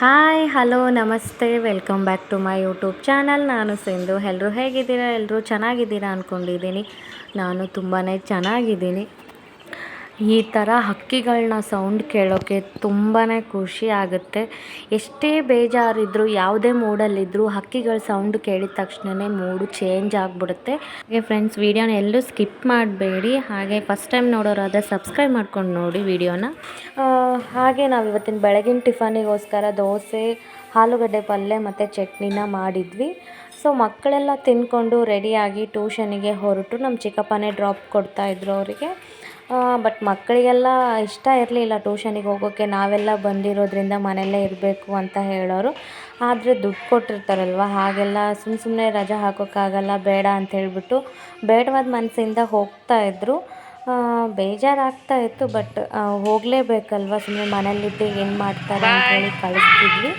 Hi, hello, ನಮಸ್ತೆ. Welcome back to my YouTube channel. ನಾನು ಸಿಂಧು. ಎಲ್ಲರೂ ಹೇಗಿದ್ದೀರಾ? ಎಲ್ಲರೂ ಚೆನ್ನಾಗಿದ್ದೀರಾ ಅಂದ್ಕೊಂಡಿದ್ದೀನಿ ನಾನು ತುಂಬಾ ಚೆನ್ನಾಗಿದ್ದೀನಿ. ಈ ಥರ ಹಕ್ಕಿಗಳನ್ನ ಸೌಂಡ್ ಕೇಳೋಕ್ಕೆ ತುಂಬಾ ಖುಷಿ ಆಗುತ್ತೆ. ಎಷ್ಟೇ ಬೇಜಾರಿದ್ರು, ಯಾವುದೇ ಮೂಡಲ್ಲಿದ್ದರೂ ಹಕ್ಕಿಗಳ ಸೌಂಡ್ ಕೇಳಿದ ತಕ್ಷಣವೇ ಮೂಡು ಚೇಂಜ್ ಆಗಿಬಿಡುತ್ತೆ. ಹಾಗೆ ಫ್ರೆಂಡ್ಸ್ ವೀಡಿಯೋನ ಎಲ್ಲೂ ಸ್ಕಿಪ್ ಮಾಡಬೇಡಿ. ಹಾಗೆ ಫಸ್ಟ್ ಟೈಮ್ ನೋಡೋರಾದರೆ ಸಬ್ಸ್ಕ್ರೈಬ್ ಮಾಡ್ಕೊಂಡು ನೋಡಿ ವೀಡಿಯೋನ. ಹಾಗೆ ನಾವು ಇವತ್ತಿನ ಬೆಳಗಿನ ಟಿಫನಿಗೋಸ್ಕರ ದೋಸೆ, ಆಲೂಗಡ್ಡೆ ಪಲ್ಯ ಮತ್ತು ಚಟ್ನಿನ ಮಾಡಿದ್ವಿ. ಸೊ ಮಕ್ಕಳೆಲ್ಲ ತಿಂದ್ಕೊಂಡು ರೆಡಿಯಾಗಿ ಟ್ಯೂಷನಿಗೆ ಹೊರಟು ನಮ್ಮ ಚಿಕ್ಕಪ್ಪನೇ ಡ್ರಾಪ್ ಕೊಡ್ತಾಯಿದ್ರು ಅವರಿಗೆ. ಬಟ್ ಮಕ್ಕಳಿಗೆಲ್ಲ ಇಷ್ಟ ಇರಲಿಲ್ಲ ಟ್ಯೂಷನಿಗೆ ಹೋಗೋಕ್ಕೆ ನಾವೆಲ್ಲ ಬಂದಿರೋದ್ರಿಂದ ಮನೆಯಲ್ಲೇ ಇರಬೇಕು ಅಂತ ಹೇಳೋರು. ಆದರೆ ದುಡ್ಡು ಕೊಟ್ಟಿರ್ತಾರಲ್ವ? ಹಾಗೆಲ್ಲ ಸುಮ್ಮ ಸುಮ್ಮನೆ ರಜೆ ಹಾಕೋಕ್ಕಾಗಲ್ಲ, ಬೇಡ ಅಂತ ಹೇಳಿಬಿಟ್ಟು ಬೇಡವಾದ ಮನಸ್ಸಿಂದ ಹೋಗ್ತಾಯಿದ್ರು ಬೇಜಾರಾಗ್ತಾ ಇತ್ತು ಬಟ್ ಹೋಗಲೇಬೇಕಲ್ವ? ಸುಮ್ಮನೆ ಮನೇಲಿದ್ದು ಏನು ಮಾಡ್ತಾರೆ ಅಂತ ಹೇಳಿ ಕಳಿಸ್ತಿದ್ವಿ.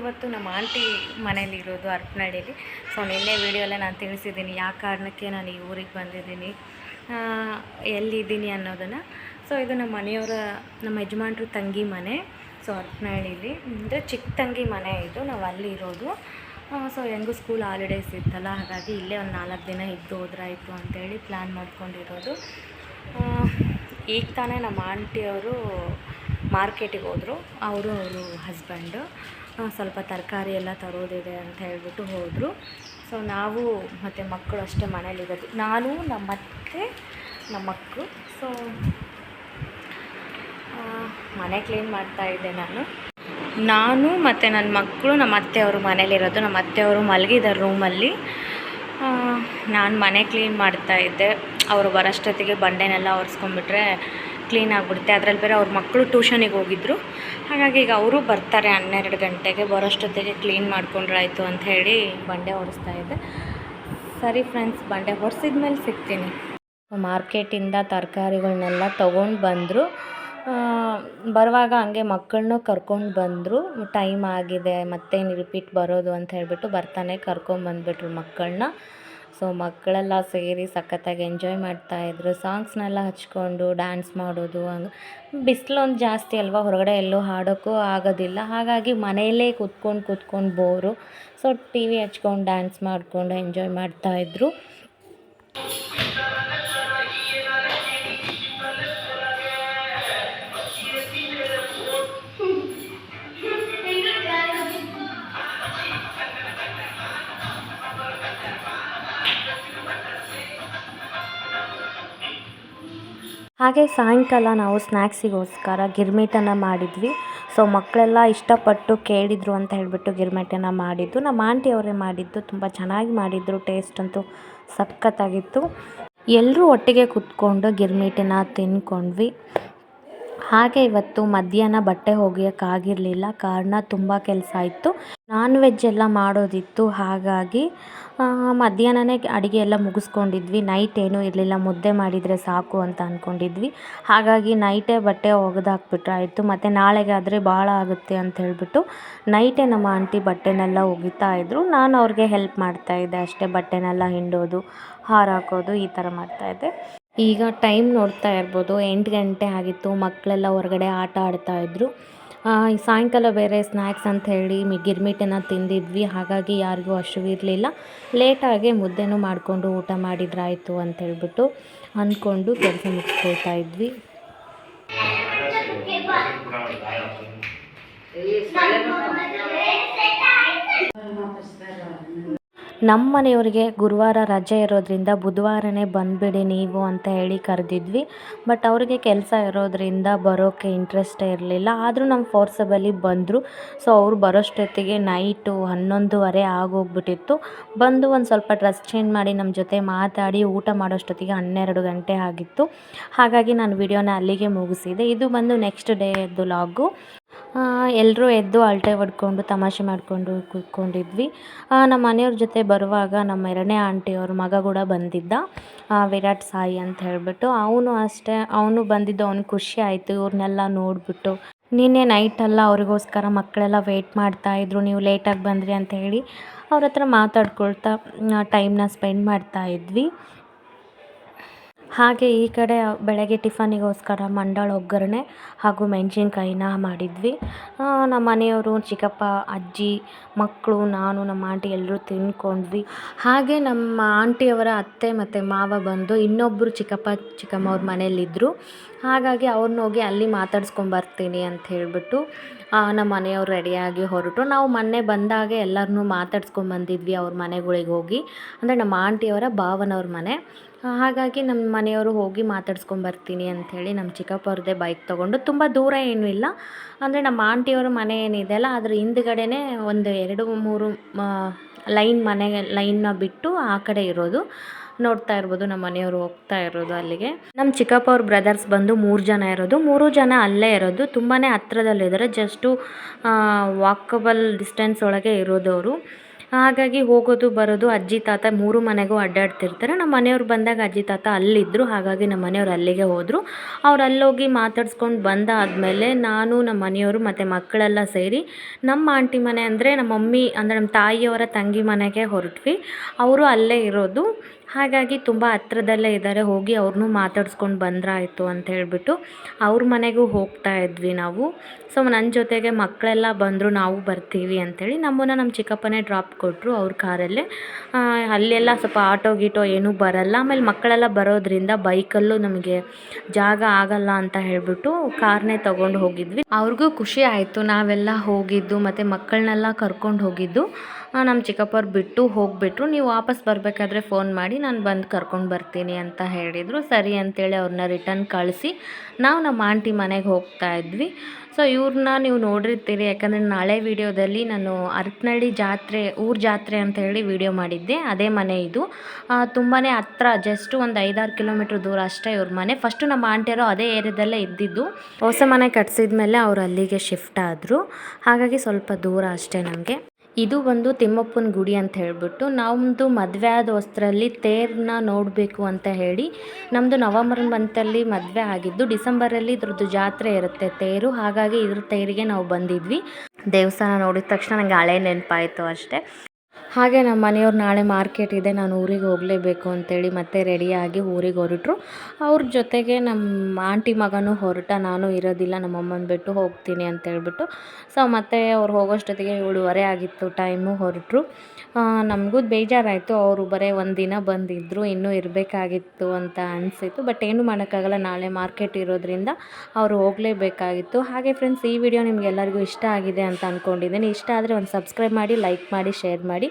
ಇವತ್ತು ನಮ್ಮ ಆಂಟಿ ಮನೇಲಿ ಇರೋದು ಅರ್ಪನಹಳ್ಳಿಲಿ ಸೊ ನಿನ್ನೆ ವೀಡಿಯೋಲ್ಲೇ ನಾನು ತಿಳಿಸಿದ್ದೀನಿ. ಯಾವ ಕಾರಣಕ್ಕೆ ನಾನು ಈ ಊರಿಗೆ ಬಂದಿದ್ದೀನಿ ಎಲ್ಲಿದ್ದೀನಿ ಅನ್ನೋದನ್ನು. ಸೊ ಇದು ನಮ್ಮ ಮನೆಯವರ, ನಮ್ಮ ಯಜಮಾನ್ರು ತಂಗಿ ಮನೆ. ಸೊ ಹರಪನಹಳ್ಳಿಲಿ ಅಂದರೆ ಚಿಕ್ಕ ತಂಗಿ ಮನೆ ಇದು. ನಾವು ಅಲ್ಲಿ ಇರೋದು. ಸೊ ಹೆಂಗೂ ಸ್ಕೂಲ್ ಹಾಲಿಡೇಸ್ ಇತ್ತಲ್ಲ, ಹಾಗಾಗಿ ಇಲ್ಲೇ ಒಂದು ನಾಲ್ಕು ದಿನ ಇದ್ದು ಹೋದ್ರಾಯಿತು ಅಂತೇಳಿ ಪ್ಲ್ಯಾನ್ ಮಾಡ್ಕೊಂಡಿರೋದು. ಈಗ ತಾನೇ ನಮ್ಮ ಆಂಟಿಯವರು ಮಾರ್ಕೆಟಿಗೆ ಹೋದರು. ಅವರು ಅವರು ಹಸ್ಬೆಂಡು ಸ್ವಲ್ಪ ತರಕಾರಿ ಎಲ್ಲ ತರೋದಿದೆ ಅಂತ ಹೇಳ್ಬಿಟ್ಟು ಹೋದರು. ಸೊ ನಾವು ಮತ್ತು ಮಕ್ಕಳು ಅಷ್ಟೇ ಮನೇಲಿರೋದು. ನಾನು, ನಮ್ಮ ಅತ್ತೆ, ನಮ್ಮ ಮಕ್ಕಳು. ಸೊ ಮನೆ ಕ್ಲೀನ್ ಮಾಡ್ತಾ ಇದ್ದೆ ನಾನು. ನಾನು ಮತ್ತು ನನ್ನ ಮಕ್ಕಳು, ನಮ್ಮ ಅತ್ತೆಯವರು ಮನೇಲಿರೋದು. ನಮ್ಮ ಅತ್ತೆಯವರು ಮಲಗಿದ್ದಾರೆ ರೂಮಲ್ಲಿ ನಾನು ಮನೆ ಕ್ಲೀನ್ ಮಾಡ್ತಾಯಿದ್ದೆ ಅವರು ಬರೋಷ್ಟೊತ್ತಿಗೆ ಬಂಡೆನೆಲ್ಲ ಒರೆಸ್ಕೊಂಡ್ಬಿಟ್ರೆ ಕ್ಲೀನ್ ಆಗಿಬಿಡುತ್ತೆ. ಅದರಲ್ಲಿ ಬೇರೆ ಅವ್ರ ಮಕ್ಕಳು ಟ್ಯೂಷನಿಗೆ ಹೋಗಿದ್ರು. ಹಾಗಾಗಿ ಈಗ ಅವರು ಬರ್ತಾರೆ ಹನ್ನೆರಡು ಗಂಟೆಗೆ ಬರೋಷ್ಟೊತ್ತಿಗೆ ಕ್ಲೀನ್ ಮಾಡ್ಕೊಂಡ್ರಾಯ್ತು ಅಂತ ಹೇಳಿ ಬಂಡೆ ಒರೆಸ್ತಾ ಇದ್ದೆ ಸರಿ ಫ್ರೆಂಡ್ಸ್ ಬಂಡೆ ಒರೆಸಿದ ಮೇಲೆ ಸಿಗ್ತೀನಿ. ಮಾರ್ಕೆಟಿಂದ ತರಕಾರಿಗಳನ್ನೆಲ್ಲ ತೊಗೊಂಡು ಬಂದರು. ಬರುವಾಗ ಹಂಗೆ ಮಕ್ಕಳನ್ನೂ ಕರ್ಕೊಂಡು ಬಂದರು. ಟೈಮ್ ಆಗಿದೆ, ಮತ್ತೇನು ರಿಪೀಟ್ ಬರೋದು ಅಂತ ಹೇಳಿಬಿಟ್ಟು ಬರ್ತಾನೆ ಕರ್ಕೊಂಡು ಬಂದುಬಿಟ್ರು ಮಕ್ಕಳನ್ನ ಸೊ ಮಕ್ಕಳೆಲ್ಲ ಸೇರಿ ಸಖತ್ತಾಗಿ ಎಂಜಾಯ್ ಮಾಡ್ತಾಯಿದ್ರು ಸಾಂಗ್ಸ್ನೆಲ್ಲ ಹಚ್ಕೊಂಡು ಡ್ಯಾನ್ಸ್ ಮಾಡೋದು ಬಿಸಿಲೊಂದು ಜಾಸ್ತಿ ಅಲ್ವಾ? ಹೊರಗಡೆ ಎಲ್ಲೂ ಹಾಡೋಕ್ಕೂ ಆಗೋದಿಲ್ಲ. ಹಾಗಾಗಿ ಮನೆಯಲ್ಲೇ ಕೂತ್ಕೊಂಡು ಕೂತ್ಕೊಂಡು ಬೋರು. ಸೊ ಟಿ ವಿ ಹಚ್ಕೊಂಡು ಡ್ಯಾನ್ಸ್ ಮಾಡಿಕೊಂಡು ಎಂಜಾಯ್ ಮಾಡ್ತಾಯಿದ್ರು ಹಾಗೆ ಸಾಯಂಕಾಲ ನಾವು ಸ್ನ್ಯಾಕ್ಸಿಗೋಸ್ಕರ ಗಿರ್ಮಿಟನ್ನು ಮಾಡಿದ್ವಿ. ಸೊ, ಮಕ್ಕಳೆಲ್ಲ ಇಷ್ಟಪಟ್ಟು ಕೇಳಿದರು ಅಂತ ಹೇಳಿಬಿಟ್ಟು ಗಿರ್ಮಿಟನ್ನು ಮಾಡಿದ್ದು. ನಮ್ಮ ಆಂಟಿ ಅವರೇ ಮಾಡಿದ್ದು. ತುಂಬ ಚೆನ್ನಾಗಿ ಮಾಡಿದರು. ಟೇಸ್ಟ್ ಅಂತೂ ಸಖತ್ತಾಗಿತ್ತು. ಎಲ್ಲರೂ ಒಟ್ಟಿಗೆ ಕೂತ್ಕೊಂಡು ಗಿರ್ಮಿಟನ್ನು ತಿನ್ಕೊಂಡ್ವಿ. ಹಾಗೆ ಇವತ್ತು ಮಧ್ಯಾಹ್ನ ಬಟ್ಟೆ ಒಗೆಯೋಕ್ಕಾಗಿರಲಿಲ್ಲ ಕಾರಣ ತುಂಬ ಕೆಲಸ ಇತ್ತು. ನಾನ್ ವೆಜ್ ಎಲ್ಲ ಮಾಡೋದಿತ್ತು, ಹಾಗಾಗಿ ಮಧ್ಯಾಹ್ನನೇ ಅಡುಗೆ ಎಲ್ಲ ಮುಗಿಸ್ಕೊಂಡಿದ್ವಿ. ನೈಟ್ ಏನೂ ಇರಲಿಲ್ಲ, ಮುದ್ದೆ ಮಾಡಿದರೆ ಸಾಕು ಅಂತ ಅಂದ್ಕೊಂಡಿದ್ವಿ ಹಾಗಾಗಿ ನೈಟೇ ಬಟ್ಟೆ ಒಗೆದಾಕ್ಬಿಟ್ರೆ ಆಯಿತು ಮತ್ತು ನಾಳೆಗಾದರೆ ಭಾಳ ಆಗುತ್ತೆ ಅಂತ ಹೇಳಿಬಿಟ್ಟು ನೈಟೇ ನಮ್ಮ ಆಂಟಿ ಬಟ್ಟೆನೆಲ್ಲ ಒಗಿತಾ ಇದ್ದರು ನಾನು ಅವ್ರಿಗೆ ಹೆಲ್ಪ್ ಮಾಡ್ತಾಯಿದ್ದೆ ಅಷ್ಟೇ, ಬಟ್ಟೆನೆಲ್ಲ ಹಿಂಡೋದು, ಹಾರ ಹಾಕೋದು, ಈ ಥರ ಮಾಡ್ತಾಯಿದ್ದೆ ಈಗ ಟೈಮ್ ನೋಡ್ತಾ ಇರ್ಬೋದು, ಎಂಟು ಗಂಟೆ ಆಗಿತ್ತು, ಮಕ್ಕಳೆಲ್ಲ ಹೊರಗಡೆ ಆಟ ಆಡ್ತಾಯಿದ್ರು ಸಾಯಂಕಾಲ ಬೇರೆ ಸ್ನ್ಯಾಕ್ಸ್ ಅಂತ ಹೇಳಿ ಮಿ ಗಿರ್ಮಿಟನ್ನು ತಿಂದಿದ್ವಿ. ಹಾಗಾಗಿ ಯಾರಿಗೂ ಹಸಿವಿರಲಿಲ್ಲ ಲೇಟಾಗಿ ಮುದ್ದೆನೂ ಮಾಡಿಕೊಂಡು ಊಟ ಮಾಡಿದ್ರಾಯಿತು ಅಂತ ಹೇಳ್ಬಿಟ್ಟು ಅಂದ್ಕೊಂಡು ಕೆಲಸ ಮುಗಿಸ್ಕೊಳ್ತಾ ಇದ್ವಿ. ನಮ್ಮ ಮನೆಯವ್ರಿಗೆ ಗುರುವಾರ ರಜೆ ಇರೋದ್ರಿಂದ ಬುಧವಾರನೇ ಬಂದುಬಿಡಿ ನೀವು ಅಂತ ಹೇಳಿ ಕರೆದಿದ್ವಿ. ಬಟ್ ಅವ್ರಿಗೆ ಕೆಲಸ ಇರೋದರಿಂದ ಬರೋಕ್ಕೆ ಇಂಟ್ರೆಸ್ಟೇ ಇರಲಿಲ್ಲ. ಆದರೂ ನಮ್ಮ ಫೋರ್ಸಬಲಿ ಬಂದರು. ಸೊ ಅವ್ರು ಬರೋಷ್ಟೊತ್ತಿಗೆ ನೈಟು ಹನ್ನೊಂದುವರೆ ಆಗೋಗ್ಬಿಟ್ಟಿತ್ತು. ಬಂದು ಒಂದು ಸ್ವಲ್ಪ ಡ್ರೆಸ್ ಚೇಂಜ್ ಮಾಡಿ ನಮ್ಮ ಜೊತೆ ಮಾತಾಡಿ ಊಟ ಮಾಡೋಷ್ಟೊತ್ತಿಗೆ ಹನ್ನೆರಡು ಗಂಟೆ ಆಗಿತ್ತು. ಹಾಗಾಗಿ ನಾನು ವಿಡಿಯೋನ ಅಲ್ಲಿಗೆ ಮುಗಿಸಿದೆ. ಇದು ಬಂದು ನೆಕ್ಸ್ಟ್ ಡೇದು ಲಾಗು ಎಲ್ಲರೂ ಎದ್ದು ಅಳತೆ ಹೊಡ್ಕೊಂಡು ತಮಾಷೆ ಮಾಡಿಕೊಂಡು ಕೂತ್ಕೊಂಡಿದ್ವಿ. ನಮ್ಮ ಮನೆಯವ್ರ ಜೊತೆ ಬರುವಾಗ ನಮ್ಮ ಎರಡನೇ ಆಂಟಿಯವ್ರ ಮಗ ಕೂಡ ಬಂದಿದ್ದ ವಿರಾಟ್ ಸಾಯಿ ಅಂತ ಹೇಳಿಬಿಟ್ಟು. ಅವನು ಅಷ್ಟೇ, ಅವನು ಬಂದಿದ್ದು ಅವ್ನಿಗೆ ಖುಷಿ ಆಯಿತು, ಇವ್ರನ್ನೆಲ್ಲ ನೋಡಿಬಿಟ್ಟು. ನಿನ್ನೆ ನೈಟೆಲ್ಲ ಅವ್ರಿಗೋಸ್ಕರ ಮಕ್ಕಳೆಲ್ಲ ವೆಯ್ಟ್ ಮಾಡ್ತಾಯಿದ್ರು ನೀವು ಲೇಟಾಗಿ ಬಂದ್ರಿ ಅಂತ ಹೇಳಿ ಅವ್ರ ಹತ್ರ ಮಾತಾಡ್ಕೊಳ್ತಾ ಟೈಮ್ನ ಸ್ಪೆಂಡ್ ಮಾಡ್ತಾಯಿದ್ವಿ ಹಾಗೆ ಈ ಕಡೆ ಬೆಳಗ್ಗೆ ಟಿಫನಿಗೋಸ್ಕರ ಮಂಡಾಳ ಒಗ್ಗರಣೆ ಹಾಗೂ ಮೆಣಸಿನ್ಕಾಯಿನ ಮಾಡಿದ್ವಿ. ನಮ್ಮ ಮನೆಯವರು, ಚಿಕ್ಕಪ್ಪ, ಅಜ್ಜಿ ಮಕ್ಕಳು ನಾನು, ನಮ್ಮ ಆಂಟಿ ಎಲ್ಲರೂ ತಿನ್ಕೊಂಡ್ವಿ ಹಾಗೆ ನಮ್ಮ ಆಂಟಿಯವರ ಅತ್ತೆ ಮತ್ತು ಮಾವ ಬಂದು ಇನ್ನೊಬ್ಬರು ಚಿಕ್ಕಪ್ಪ, ಚಿಕ್ಕಮ್ಮ ಅವ್ರ ಮನೆಯಲ್ಲಿದ್ದರು ಹಾಗಾಗಿ ಅವ್ರನ್ನ ಹೋಗಿ ಅಲ್ಲಿ ಮಾತಾಡ್ಸ್ಕೊಂಬರ್ತೀನಿ ಅಂತ ಹೇಳಿಬಿಟ್ಟು ನಮ್ಮ ಮನೆಯವ್ರು ರೆಡಿಯಾಗಿ ಹೊರಟು. ನಾವು ಮೊನ್ನೆ ಬಂದಾಗ ಎಲ್ಲರನ್ನೂ ಮಾತಾಡ್ಸ್ಕೊಂಬಂದಿದ್ವಿ ಅವ್ರ ಮನೆಗಳಿಗೆ ಹೋಗಿ. ಅಂದರೆ ನಮ್ಮ ಆಂಟಿಯವರ ಭಾವನವ್ರ ಮನೆ. ಹಾಗಾಗಿ ನಮ್ಮ ಮನೆಯವರು ಹೋಗಿ ಮಾತಾಡ್ಸ್ಕೊಂಬರ್ತೀನಿ ಅಂಥೇಳಿ ನಮ್ಮ ಚಿಕ್ಕಪ್ಪ ಅವ್ರದ್ದೇ ಬೈಕ್ ತೊಗೊಂಡು ತುಂಬ ದೂರ ಏನೂ ಇಲ್ಲ. ಅಂದರೆ ನಮ್ಮ ಆಂಟಿಯವ್ರ ಮನೆ ಏನಿದೆ ಅಲ್ಲ, ಅದ್ರ ಹಿಂದ್ಗಡೆನೇ ಒಂದು ಎರಡು ಮೂರು ಲೈನ್ ಮನೆ, ಲೈನ್ನ ಬಿಟ್ಟು ಆ ಕಡೆ ಇರೋದು. ನೋಡ್ತಾ ಇರ್ಬೋದು ನಮ್ಮ ಮನೆಯವರು ಹೋಗ್ತಾ ಇರೋದು ಅಲ್ಲಿಗೆ. ನಮ್ಮ ಚಿಕ್ಕಪ್ಪ ಅವ್ರ ಬ್ರದರ್ಸ್ ಬಂದು ಮೂರು ಜನ ಇರೋದು. ಮೂರು ಜನ ಅಲ್ಲೇ ಇರೋದು. ತುಂಬಾ ಹತ್ರದಲ್ಲಿದ್ದಾರೆ ಜಸ್ಟು ವಾಕಬಲ್ ಡಿಸ್ಟೆನ್ಸ್ ಒಳಗೆ ಇರೋದು ಅವರು ಹಾಗಾಗಿ ಹೋಗೋದು, ಬರೋದು, ಅಜ್ಜಿ, ತಾತ ಮೂರು ಮನೆಗೂ ಅಡ್ಡಾಡ್ತಿರ್ತಾರೆ. ನಮ್ಮ ಮನೆಯವ್ರು ಬಂದಾಗ ಅಜ್ಜಿ, ತಾತ ಅಲ್ಲಿದ್ದರು ಹಾಗಾಗಿ ನಮ್ಮ ಮನೆಯವ್ರು ಅಲ್ಲಿಗೆ ಹೋದರು. ಅವ್ರು ಅಲ್ಲೋಗಿ ಮಾತಾಡ್ಸ್ಕೊಂಡು ಬಂದಾದಮೇಲೆ ನಾನು, ನಮ್ಮ ಮನೆಯವರು ಮತ್ತು ಮಕ್ಕಳೆಲ್ಲ ಸೇರಿ ನಮ್ಮ ಆಂಟಿ ಮನೆ ಅಂದರೆ ನಮ್ಮ ಮಮ್ಮಿ ಅಂದರೆ ನಮ್ಮ ತಾಯಿಯವರ ತಂಗಿ ಮನೆಗೆ ಹೊರಟ್ವಿ. ಅವರು ಅಲ್ಲೇ ಇರೋದು. ಹಾಗಾಗಿ ತುಂಬ ಹತ್ರದಲ್ಲೇ ಇದ್ದಾರೆ, ಹೋಗಿ ಅವ್ರನ್ನೂ ಮಾತಾಡ್ಸ್ಕೊಂಡು ಬಂದ್ರಾಯಿತು ಅಂತ ಹೇಳಿಬಿಟ್ಟು ಅವ್ರ ಮನೆಗೂ ಹೋಗ್ತಾ ಇದ್ವಿ ನಾವು. ಸೊ ನನ್ನ ಜೊತೆಗೆ ಮಕ್ಕಳೆಲ್ಲ ಬಂದರು, ನಾವು ಬರ್ತೀವಿ ಅಂಥೇಳಿ ನಮ್ಮನ್ನು ನಮ್ಮ ಚಿಕ್ಕಪ್ಪನೇ ಡ್ರಾಪ್ ಕೊಟ್ಟರು ಅವ್ರ ಕಾರಲ್ಲೇ. ಅಲ್ಲೆಲ್ಲ ಸ್ವಲ್ಪ ಆಟೋ ಗೀಟೋ ಏನೂ ಬರಲ್ಲ. ಆಮೇಲೆ ಮಕ್ಕಳೆಲ್ಲ ಬರೋದ್ರಿಂದ ಬೈಕಲ್ಲೂ ನಮಗೆ ಜಾಗ ಆಗಲ್ಲ ಅಂತ ಹೇಳಿಬಿಟ್ಟು ಕಾರ್ನೇ ತೊಗೊಂಡು ಹೋಗಿದ್ವಿ. ಅವ್ರಿಗೂ ಖುಷಿ ಆಯಿತು, ನಾವೆಲ್ಲ ಹೋಗಿದ್ದು ಮತ್ತು ಮಕ್ಕಳನ್ನೆಲ್ಲ ಕರ್ಕೊಂಡು ಹೋಗಿದ್ದು. ನಮ್ಮ ಚಿಕ್ಕಪ್ಪವ್ರು ಬಿಟ್ಟು ಹೋಗಿಬಿಟ್ರು. ನೀವು ವಾಪಸ್ ಬರಬೇಕಾದ್ರೆ ಫೋನ್ ಮಾಡಿ, ನಾನು ಬಂದು ಕರ್ಕೊಂಡು ಬರ್ತೀನಿ ಅಂತ ಹೇಳಿದರು. ಸರಿ ಅಂತೇಳಿ ಅವ್ರನ್ನ ರಿಟರ್ನ್ ಕಳಿಸಿ. ನಾವು ನಮ್ಮ ಆಂಟಿ ಮನೆಗೆ ಹೋಗ್ತಾ ಇದ್ವಿ. ಸೊ ಇವ್ರನ್ನ ನೀವು ನೋಡಿರ್ತೀರಿ. ಯಾಕಂದರೆ ನಾಳೆ ವೀಡಿಯೋದಲ್ಲಿ ನಾನು ಅರಪನಹಳ್ಳಿ ಜಾತ್ರೆ, ಊರ ಜಾತ್ರೆ ಅಂತ ಹೇಳಿ ವೀಡಿಯೋ ಮಾಡಿದ್ದೆ. ಅದೇ ಮನೆ ಇದು. ತುಂಬಾ ಹತ್ರ ಜಸ್ಟ್ ಒಂದು ಐದಾರು ಕಿಲೋಮೀಟ್ರ್ ದೂರ ಅಷ್ಟೇ ಇವ್ರ ಮನೆ. ಫಸ್ಟು ನಮ್ಮ ಆಂಟಿಯರು ಅದೇ ಏರಿಯಾದಲ್ಲೇ ಇದ್ದಿದ್ದು. ಹೊಸ ಮನೆ ಕಟ್ಸಿದ ಮೇಲೆ ಅವ್ರು ಅಲ್ಲಿಗೆ ಶಿಫ್ಟ್ ಆದರು. ಹಾಗಾಗಿ ಸ್ವಲ್ಪ ದೂರ ಅಷ್ಟೇ ನಮಗೆ. ಇದು ಒಂದು ತಿಮ್ಮಪ್ಪನ ಗುಡಿ ಅಂತ ಹೇಳಿಬಿಟ್ಟು ನಮ್ಮದು ಮದುವೆ ಆದ ಹೊಸ್ತ್ರಲ್ಲಿ ತೇರನ್ನ ನೋಡಬೇಕು ಅಂತ ಹೇಳಿ ನಮ್ಮದು ನವಂಬರ್ ಮಂತಲ್ಲಿ ಮದುವೆ ಆಗಿದ್ದು ಡಿಸೆಂಬರಲ್ಲಿ ಇದ್ರದ್ದು ಜಾತ್ರೆ ಇರುತ್ತೆ ತೇರು. ಹಾಗಾಗಿ ಇದ್ರ ತೇರಿಗೆ ನಾವು ಬಂದಿದ್ವಿ. ದೇವಸ್ಥಾನ ನೋಡಿದ ತಕ್ಷಣ ನನಗೆ ಹಳೆ ನೆನಪಾಯಿತು ಅಷ್ಟೇ. ಹಾಗೆ ನಮ್ಮ ಮನೆಯವ್ರು ನಾಳೆ ಮಾರ್ಕೆಟ್ ಇದೆ, ನಾನು ಊರಿಗೆ ಹೋಗಲೇಬೇಕು ಅಂತೇಳಿ ಮತ್ತೆ ರೆಡಿಯಾಗಿ ಊರಿಗೆ ಹೊರಟರು. ಅವ್ರ ಜೊತೆಗೆ ನಮ್ಮ ಆಂಟಿ ಮಗನೂ ಹೊರಟ, ನಾನು ಇರೋದಿಲ್ಲ, ನಮ್ಮ ಅಮ್ಮನ ಬಿಟ್ಟು ಹೋಗ್ತೀನಿ ಅಂತೇಳ್ಬಿಟ್ಟು. ಸೊ ಮತ್ತೆ ಅವ್ರು ಹೋಗೋಷ್ಟೊತ್ತಿಗೆ ಏಳುವರೆ ಆಗಿತ್ತು ಟೈಮು ಹೊರಟರು. ನಮಗೂ ಬೇಜಾರಾಯಿತು, ಅವರು ಬರೀ ಒಂದು ದಿನ ಬಂದಿದ್ದರು ಇನ್ನೂ ಇರಬೇಕಾಗಿತ್ತು ಅಂತ ಅನಿಸಿತು ಬಟ್ ಏನು ಮಾಡೋಕ್ಕಾಗಲ್ಲ, ನಾಳೆ ಮಾರ್ಕೆಟ್ ಇರೋದ್ರಿಂದ ಅವರು ಹೋಗಲೇಬೇಕಾಗಿತ್ತು. ಹಾಗೆ ಫ್ರೆಂಡ್ಸ್ ಈ ವಿಡಿಯೋ ನಿಮಗೆಲ್ಲರಿಗೂ ಇಷ್ಟ ಆಗಿದೆ ಅಂತ ಅಂದ್ಕೊಂಡಿದ್ದೀನಿ ಇಷ್ಟ ಆದರೆ ಒಂದು ಸಬ್ಸ್ಕ್ರೈಬ್ ಮಾಡಿ ಲೈಕ್ ಮಾಡಿ ಶೇರ್ ಮಾಡಿ.